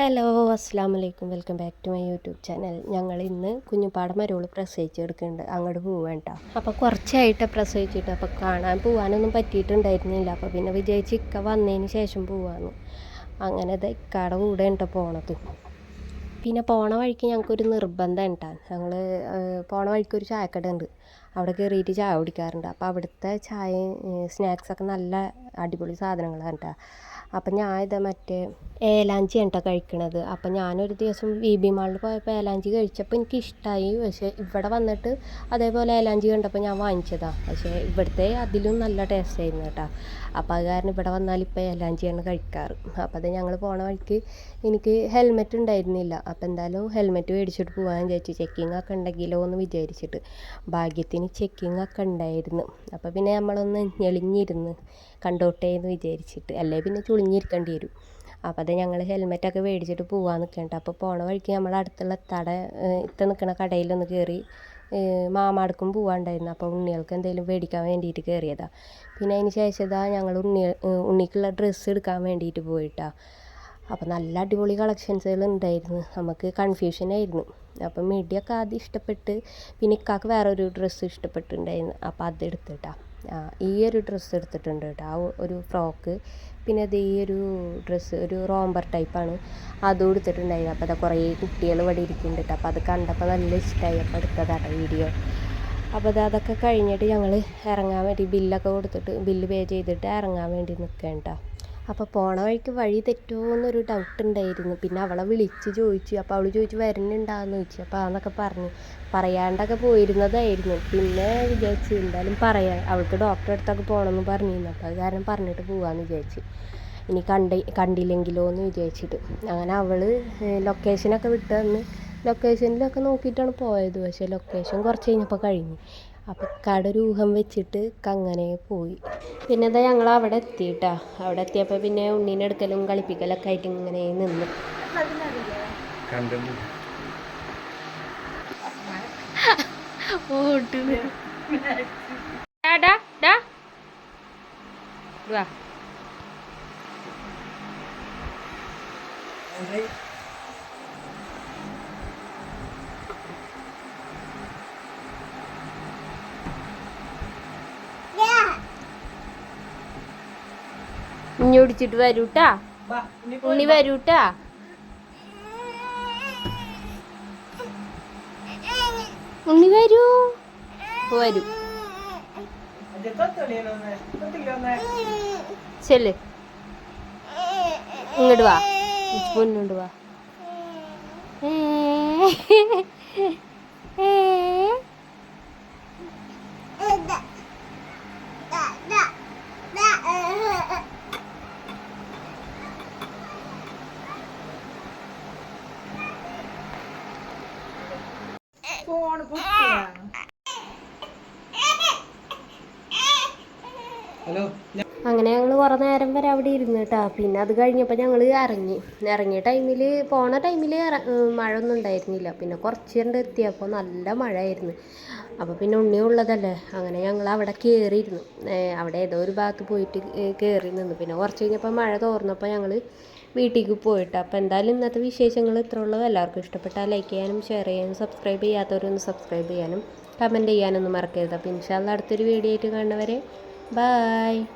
Hello അസ്സാം വലൈക്കും welcome back to my YouTube channel. ഞങ്ങൾ ഇന്ന് കുഞ്ഞുപാട മരോൾ പ്രസവിച്ചെടുക്കുന്നുണ്ട്. അങ്ങോട്ട് പോവേണ്ട അപ്പോൾ കുറച്ചായിട്ട് പ്രസവിച്ചിട്ട് അപ്പോൾ കാണാൻ പോകാനൊന്നും പറ്റിയിട്ടുണ്ടായിരുന്നില്ല. അപ്പോൾ പിന്നെ വിജയിച്ച് ഇക്ക വന്നതിന് ശേഷം പോവാന്ന്. അങ്ങനെ ഇത് ഇക്കാടെ കൂടെ ഉണ്ടോ പോണത്. പിന്നെ പോണ വഴിക്ക് ഞങ്ങൾക്കൊരു നിർബന്ധം ഉണ്ടാ ഞങ്ങൾ പോണ വഴിക്ക് ഒരു ചായക്കട ഉണ്ട് അവിടെ കയറിയിട്ട് ചായ കുടിക്കാറുണ്ട്. അപ്പോൾ അവിടുത്തെ ചായ സ്നാക്സൊക്കെ നല്ല അടിപൊളി സാധനങ്ങളാണ് കേട്ടോ അപ്പം ഞാൻ ഇത് മറ്റേ ഏലാഞ്ചി കേട്ടോ കഴിക്കണത്. അപ്പം ഞാനൊരു ദിവസം വി ബി മാളിൽ പോയപ്പോൾ ഏലാഞ്ചി കഴിച്ചപ്പോൾ എനിക്ക് ഇഷ്ടമായി പക്ഷേ ഇവിടെ വന്നിട്ട് അതേപോലെ ഏലാഞ്ചി കണ്ടപ്പോൾ ഞാൻ വാങ്ങിച്ചതാണ് പക്ഷേ ഇവിടുത്തെ അതിലും നല്ല ടേസ്റ്റ് ആയിരുന്നു കേട്ടോ അപ്പോൾ അത് കാരണം ഇവിടെ വന്നാൽ ഇപ്പോൾ ഏലാഞ്ചിയാണ് കഴിക്കാറ്. അപ്പോൾ അത് ഞങ്ങൾ പോണ വഴിക്ക് എനിക്ക് ഹെൽമെറ്റ് ഉണ്ടായിരുന്നില്ല. അപ്പോൾ എന്തായാലും ഹെൽമെറ്റ് മേടിച്ചിട്ട് പോകാൻ വിചാരിച്ചു. ചെക്കിംഗ് ഒക്കെ ഉണ്ടെങ്കിലോ എന്ന് വിചാരിച്ചിട്ട്. ഭാഗ്യത്തിന് ചെക്കിംഗ് ഒക്കെ ഉണ്ടായിരുന്നു. അപ്പോൾ പിന്നെ നമ്മളൊന്ന് ഞെളിഞ്ഞിരുന്ന് കണ്ടോട്ടെ എന്ന് വിചാരിച്ചിട്ട് അല്ലേ പിന്നെ ചുളിഞ്ഞിരിക്കേണ്ടി വരും. അപ്പോൾ അത് ഞങ്ങൾ ഹെൽമെറ്റൊക്കെ മേടിച്ചിട്ട് പോകാൻ നിൽക്കണ്ട അപ്പോൾ പോണ വഴിക്ക് നമ്മൾ അടുത്തുള്ള തട ഇത്ത നിൽക്കുന്ന കടയിലൊന്ന് കയറി മാമാടക്കും പോവാണ്ടായിരുന്നു. അപ്പോൾ ഉണ്ണികൾക്ക് എന്തെങ്കിലും മേടിക്കാൻ വേണ്ടിയിട്ട് കയറിയതാണ് പിന്നെ അതിന് ശേഷം ഇതാ ഞങ്ങൾ ഉണ്ണി ഉണ്ണിക്കുള്ള ഡ്രസ്സ് എടുക്കാൻ വേണ്ടിയിട്ട് പോയിട്ടാണ് അപ്പോൾ നല്ല അടിപൊളി കളക്ഷൻസുകൾ ഉണ്ടായിരുന്നു നമുക്ക് കൺഫ്യൂഷനായിരുന്നു അപ്പം മിഡിയൊക്കെ ആദ്യം ഇഷ്ടപ്പെട്ട് പിന്നെ ഇക്കാക്ക് വേറൊരു ഡ്രസ്സ് ഇഷ്ടപ്പെട്ടിട്ടുണ്ടായിരുന്നു. അപ്പോൾ ആ ഈ ഒരു ഡ്രസ്സ് എടുത്തിട്ടുണ്ട് കേട്ടോ. ആ ഒരു ഫ്രോക്ക് പിന്നെ അത് ഈ ഒരു ഡ്രസ്സ് ഒരു റോംബർ ടൈപ്പാണ് അതും എടുത്തിട്ടുണ്ടായിരുന്നു. അപ്പോൾ അത് കുറേ കുട്ടികൾ ഇവിടെ ഇരിക്കുന്നുണ്ട് കേട്ടോ. അപ്പോൾ അത് കണ്ടപ്പോൾ നല്ല ഇഷ്ടമായി അപ്പോൾ എടുത്തതാട്ടോ വീഡിയോ അപ്പോൾ അത് അതൊക്കെ കഴിഞ്ഞിട്ട് ഞങ്ങൾ ഇറങ്ങാൻ വേണ്ടി ബില്ലൊക്കെ കൊടുത്തിട്ട് ബില്ല് പേ ചെയ്തിട്ട് ഇറങ്ങാൻ വേണ്ടി നിൽക്കുകയാണ് കേട്ടോ. അപ്പോൾ പോണ വഴിക്ക് വഴി തെറ്റുമോ എന്നൊരു ഡൗട്ട് ഉണ്ടായിരുന്നു പിന്നെ അവളെ വിളിച്ച് ചോദിച്ചു. അപ്പോൾ അവൾ ചോദിച്ചു വരുന്നുണ്ടാന്ന്? ചോദിച്ചു. അപ്പോൾ അതെന്നൊക്കെ പറഞ്ഞു. പറയാണ്ടൊക്കെ പോയിരുന്നതായിരുന്നു. പിന്നെ വിചാരിച്ചു എന്തായാലും പറയാം. അവൾക്ക് ഡോക്ടറെ അടുത്തൊക്കെ പോകണമെന്ന് പറഞ്ഞിരുന്നു. അപ്പോൾ അത് കാരണം പറഞ്ഞിട്ട് പോകാമെന്ന് വിചാരിച്ചു. ഇനി കണ്ട കണ്ടില്ലെങ്കിലോ എന്ന് വിചാരിച്ചിട്ട്. അങ്ങനെ അവൾ ലൊക്കേഷനൊക്കെ വിട്ടു തന്ന് ലൊക്കേഷനിലൊക്കെ നോക്കിയിട്ടാണ് പോയത്. പക്ഷേ ലൊക്കേഷൻ കുറച്ച് കഴിഞ്ഞപ്പോൾ കഴിഞ്ഞു. കടൊരു ഊഹം വെച്ചിട്ട് അങ്ങനെ പോയി. പിന്നെ എന്താ ഞങ്ങൾ അവിടെ എത്തിയിട്ടാ. അവിടെ എത്തിയപ്പോൾ പിന്നെ ഉണ്ണീനെ എടുക്കലും കളിപ്പിക്കലൊക്കെ ആയിട്ട് ഇങ്ങനെ നിന്ന്. വാ. ഇഞ്ഞി ഓടിച്ചിട്ട് വരൂട്ടാ ഉണ്ണി വരൂട്ടാ. ഉണ്ണി വരൂ. വരൂ. ചെല്ല്. ഇങ്ങോട്ട് വാ. പൊന്നുണ്ട് വാ. ഏ. ഏ ഫോൺ ഹലോ അങ്ങനെ ഞങ്ങൾ കുറേ നേരം വരെ അവിടെ ഇരുന്ന് കേട്ടോ പിന്നെ അത് കഴിഞ്ഞപ്പോൾ ഞങ്ങൾ ഇറങ്ങി ഇറങ്ങിയ ടൈമിൽ പോണ ടൈമിൽ മഴ ഒന്നും ഉണ്ടായിരുന്നില്ല. പിന്നെ കുറച്ച് കണ്ട് എത്തിയപ്പോൾ നല്ല മഴയായിരുന്നു. അപ്പോൾ പിന്നെ ഉണ്ണി ഉള്ളതല്ലേ. അങ്ങനെ ഞങ്ങൾ അവിടെ കയറിയിരുന്നു അവിടെ ഏതോ ഒരു ഭാഗത്ത് പോയിട്ട് കയറി നിന്നു. പിന്നെ കുറച്ച് കഴിഞ്ഞപ്പോൾ മഴ തോർന്നപ്പോൾ ഞങ്ങൾ വീട്ടിലേക്ക് പോയിട്ട്. അപ്പോൾ എന്തായാലും ഇന്നത്തെ വിശേഷങ്ങൾ ഇത്ര ഉള്ളൂ. എല്ലാവർക്കും ഇഷ്ടപ്പെട്ടാൽ ലൈക്ക് ചെയ്യാനും ഷെയർ ചെയ്യാനും സബ്സ്ക്രൈബ് ചെയ്യാത്തവരൊന്ന് സബ്സ്ക്രൈബ് ചെയ്യാനും കമന്റ് ചെയ്യാനൊന്നും മറക്കരുത്. അപ്പോൾ ഇൻഷാല്ല അടുത്തൊരു വീഡിയോ ആയിട്ട് കാണുന്നവരെ Bye.